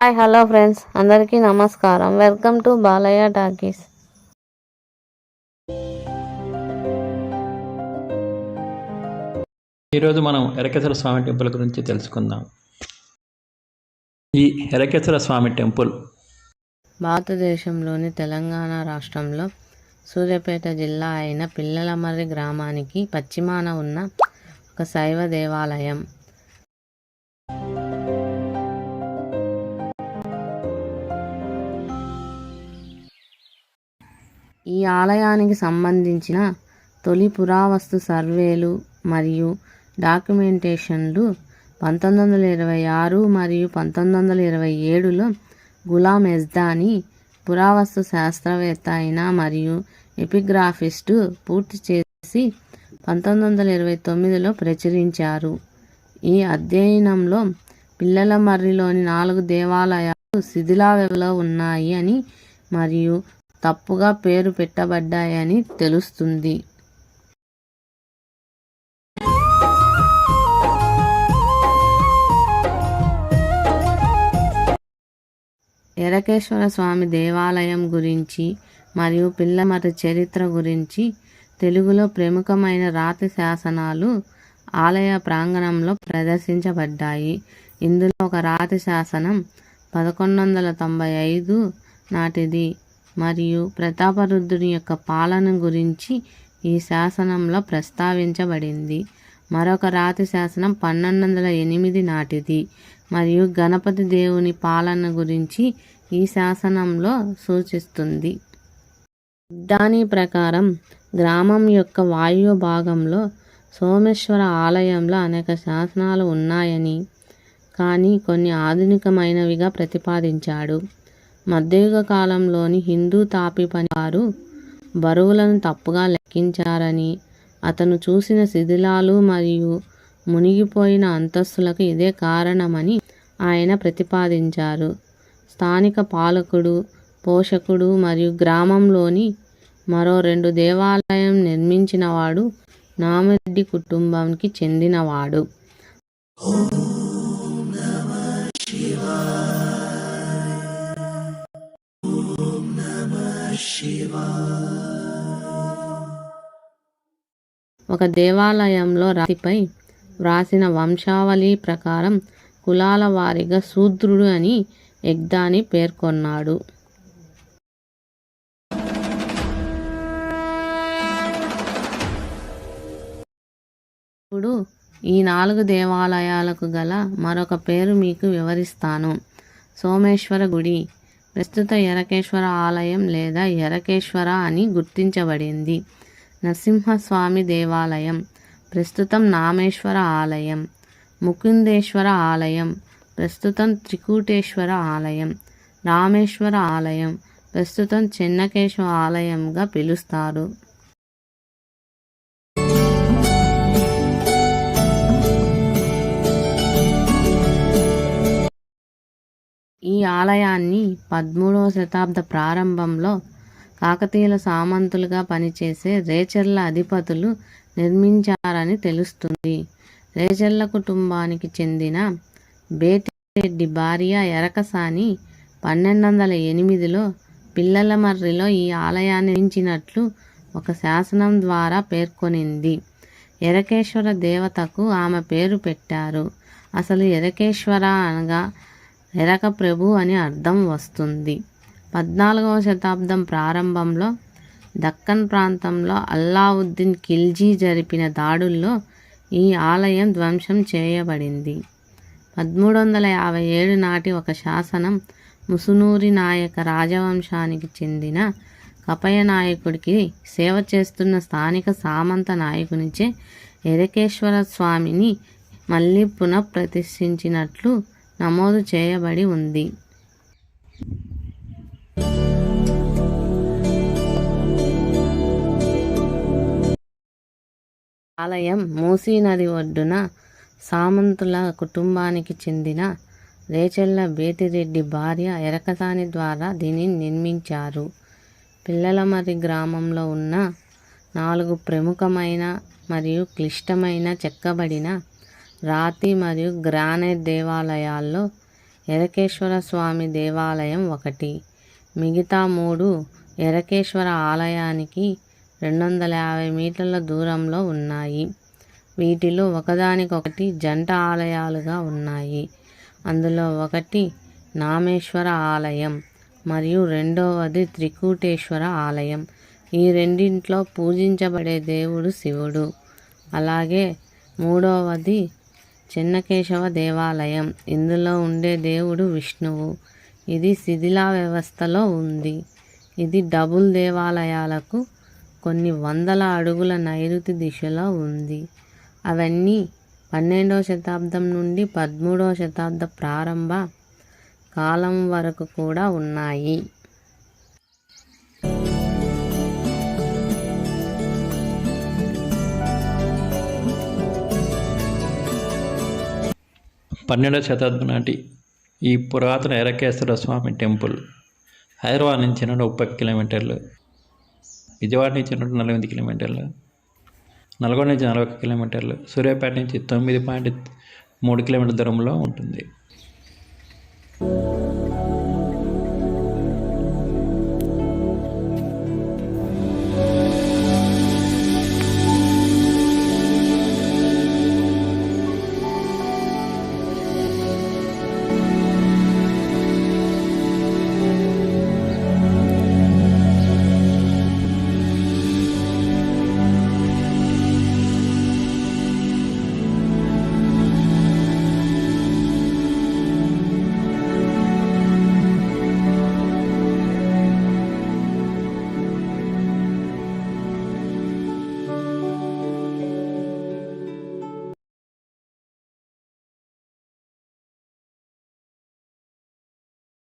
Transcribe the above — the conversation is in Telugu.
Hi hello friends. అందరికీ నమస్కారం. Welcome to Balayya talkies. ఈరోజు మనం ఎరకేశ్వర స్వామి టెంపుల్ గురించి తెలుసుకుందాం. ఈ ఎరకేశ్వర స్వామి టెంపుల్ భారతదేశంలోని తెలంగాణ రాష్ట్రంలో సూర్యాపేట జిల్లా అయిన పిల్లలమర్రి గ్రామానికి పశ్చిమాన ఉన్న ఒక శైవ దేవాలయం. ఆలయానికి సంబంధించిన తొలి పురావస్తు సర్వేలు మరియు డాక్యుమెంటేషన్లు పంతొమ్మిది వందల ఇరవై ఆరు మరియు పంతొమ్మిది వందల ఇరవై ఏడులో గులాం ఎజ్దాని పురావస్తు శాస్త్రవేత్త అయిన మరియు ఎపిగ్రాఫిస్టు పూర్తి చేసి పంతొమ్మిది వందల ఇరవై తొమ్మిదిలో ప్రచురించారు. ఈ అధ్యయనంలో పిల్లల మర్రిలోని నాలుగు దేవాలయాలు శిథిలావస్థలో ఉన్నాయి అని మరియు తప్పుగా పేరు పెట్టబడ్డాయని తెలుస్తుంది. ఎరకేశ్వర స్వామి దేవాలయం గురించి మరియు పిల్లమర్రి చరిత్ర గురించి తెలుగులో ప్రముఖమైన రాతి శాసనాలు ఆలయ ప్రాంగణంలో ప్రదర్శించబడ్డాయి. ఇందులో ఒక రాతి శాసనం పదకొండు వందల తొంభై ఐదు నాటిది. మరియు ప్రతాపరుద్రుని యొక్క పాలన గురించి ఈ శాసనంలో ప్రస్తావించబడింది. మరొక రాతి శాసనం పన్నెండు వందల ఎనిమిది నాటిది. మరియు గణపతి దేవుని పాలన గురించి ఈ శాసనంలో సూచిస్తుంది. దాని ప్రకారం గ్రామం యొక్క వాయు భాగంలో సోమేశ్వర ఆలయంలో అనేక శాసనాలు ఉన్నాయని కానీ కొన్ని ఆధునికమైనవిగా ప్రతిపాదించాడు. మధ్యయుగ కాలంలోని హిందూ తాపి పనివారు బరువులను తప్పుగా లెక్కించారని అతను చూసిన శిథిలాలు మరియు మునిగిపోయిన అంతస్తులకు ఇదే కారణమని ఆయన ప్రతిపాదించారు. స్థానిక పాలకుడు పోషకుడు మరియు గ్రామంలోని మరో రెండు దేవాలయం నిర్మించినవాడు నామిరెడ్డి కుటుంబానికి చెందినవాడు. ఒక దేవాలయంలో రాతిపై వ్రాసిన వంశావళి ప్రకారం కులాల వారిగా శూద్రుడు అని ఎగ్దాని పేర్కొన్నాడు. ఇప్పుడు ఈ నాలుగు దేవాలయాలకు గల మరొక పేరు మీకు వివరిస్తాను. సోమేశ్వర గుడి. ప్రస్తుత ఎరకేశ్వర ఆలయం లేదా ఎరకేశ్వర అని గుర్తించబడింది. నరసింహస్వామి దేవాలయం ప్రస్తుతం నామేశ్వర ఆలయం ముకుందేశ్వర ఆలయం ప్రస్తుతం త్రికూటేశ్వర ఆలయం రామేశ్వర ఆలయం ప్రస్తుతం చెన్నకేశ్వర ఆలయంగా పిలుస్తారు. ఈ ఆలయాన్ని పదమూడవ శతాబ్ద ప్రారంభంలో కాకతీయుల సామంతులుగా పనిచేసే రేచర్ల అధిపతులు నిర్మించారని తెలుస్తుంది. రేచర్ల కుటుంబానికి చెందిన బేతిరెడ్డి భార్య ఎరకసాని పన్నెండు వందల ఎనిమిదిలో పిల్లల మర్రిలో ఈ ఆలయాన్ని నిర్మించినట్లు ఒక శాసనం ద్వారా పేర్కొనింది. ఎరకేశ్వర దేవతకు ఆమె పేరు పెట్టారు. అసలు ఎరకేశ్వర అనగా ఎరక ప్రభు అని అర్థం వస్తుంది. పద్నాలుగవ శతాబ్దం ప్రారంభంలో దక్కన్ ప్రాంతంలో అల్లావుద్దీన్ ఖిల్జీ జరిపిన దాడుల్లో ఈ ఆలయం ధ్వంసం చేయబడింది. పదమూడు వందల యాభై ఏడు నాటి ఒక శాసనం ముసునూరి నాయక రాజవంశానికి చెందిన కపయ నాయకుడికి సేవ చేస్తున్న స్థానిక సామంత నాయకునిచే ఎరకేశ్వర స్వామిని మళ్ళీ పునఃప్రతిష్ఠించినట్లు నమోదు చేయబడి ఉంది. ఆలయం మూసీ నది ఒడ్డున సామంతుల కుటుంబానికి చెందిన రేచెల్ల బేతిరెడ్డి భార్య ఎరకసాని ద్వారా దీనిని నిర్మించారు. పిల్లలమరి గ్రామంలో ఉన్న నాలుగు ప్రముఖమైన మరియు క్లిష్టమైన చెక్కబడిన రాతి మరియు గ్రానైట్ దేవాలయాల్లో ఎరకేశ్వర స్వామి దేవాలయం ఒకటి. మిగతా మూడు ఎరకేశ్వర ఆలయానికి రెండు వందల యాభై మీటర్ల దూరంలో ఉన్నాయి. వీటిలో ఒకదానికొకటి జంట ఆలయాలుగా ఉన్నాయి. అందులో ఒకటి నామేశ్వర ఆలయం మరియు రెండవది త్రికూటేశ్వర ఆలయం. ఈ రెండింట్లో పూజించబడే దేవుడు శివుడు. అలాగే మూడవది చెన్నకేశవ దేవాలయం ఇందులో ఉండే దేవుడు విష్ణువు. ఇది శిథిలా వ్యవస్థలో ఉంది. ఇది డబుల్ దేవాలయాలకు కొన్ని వందల అడుగుల నైరుతి దిశలో ఉంది. అవన్నీ పన్నెండవ శతాబ్దం నుండి పదమూడవ శతాబ్ద ప్రారంభ కాలం వరకు కూడా ఉన్నాయి. పన్నెండవ శతాబ్దం నాటి ఈ పురాతన ఎరకేశ్వర స్వామి టెంపుల్ హైదరాబాద్ నుంచి నుండి ముప్పై కిలోమీటర్లు విజయవాడ నుంచి నుండి నలభై కిలోమీటర్లు నల్గొండ నుంచి నలభై ఒక్క కిలోమీటర్లు సూర్యాపేట నుంచి తొమ్మిది పాయింట్ మూడు కిలోమీటర్ల దూరంలో ఉంటుంది.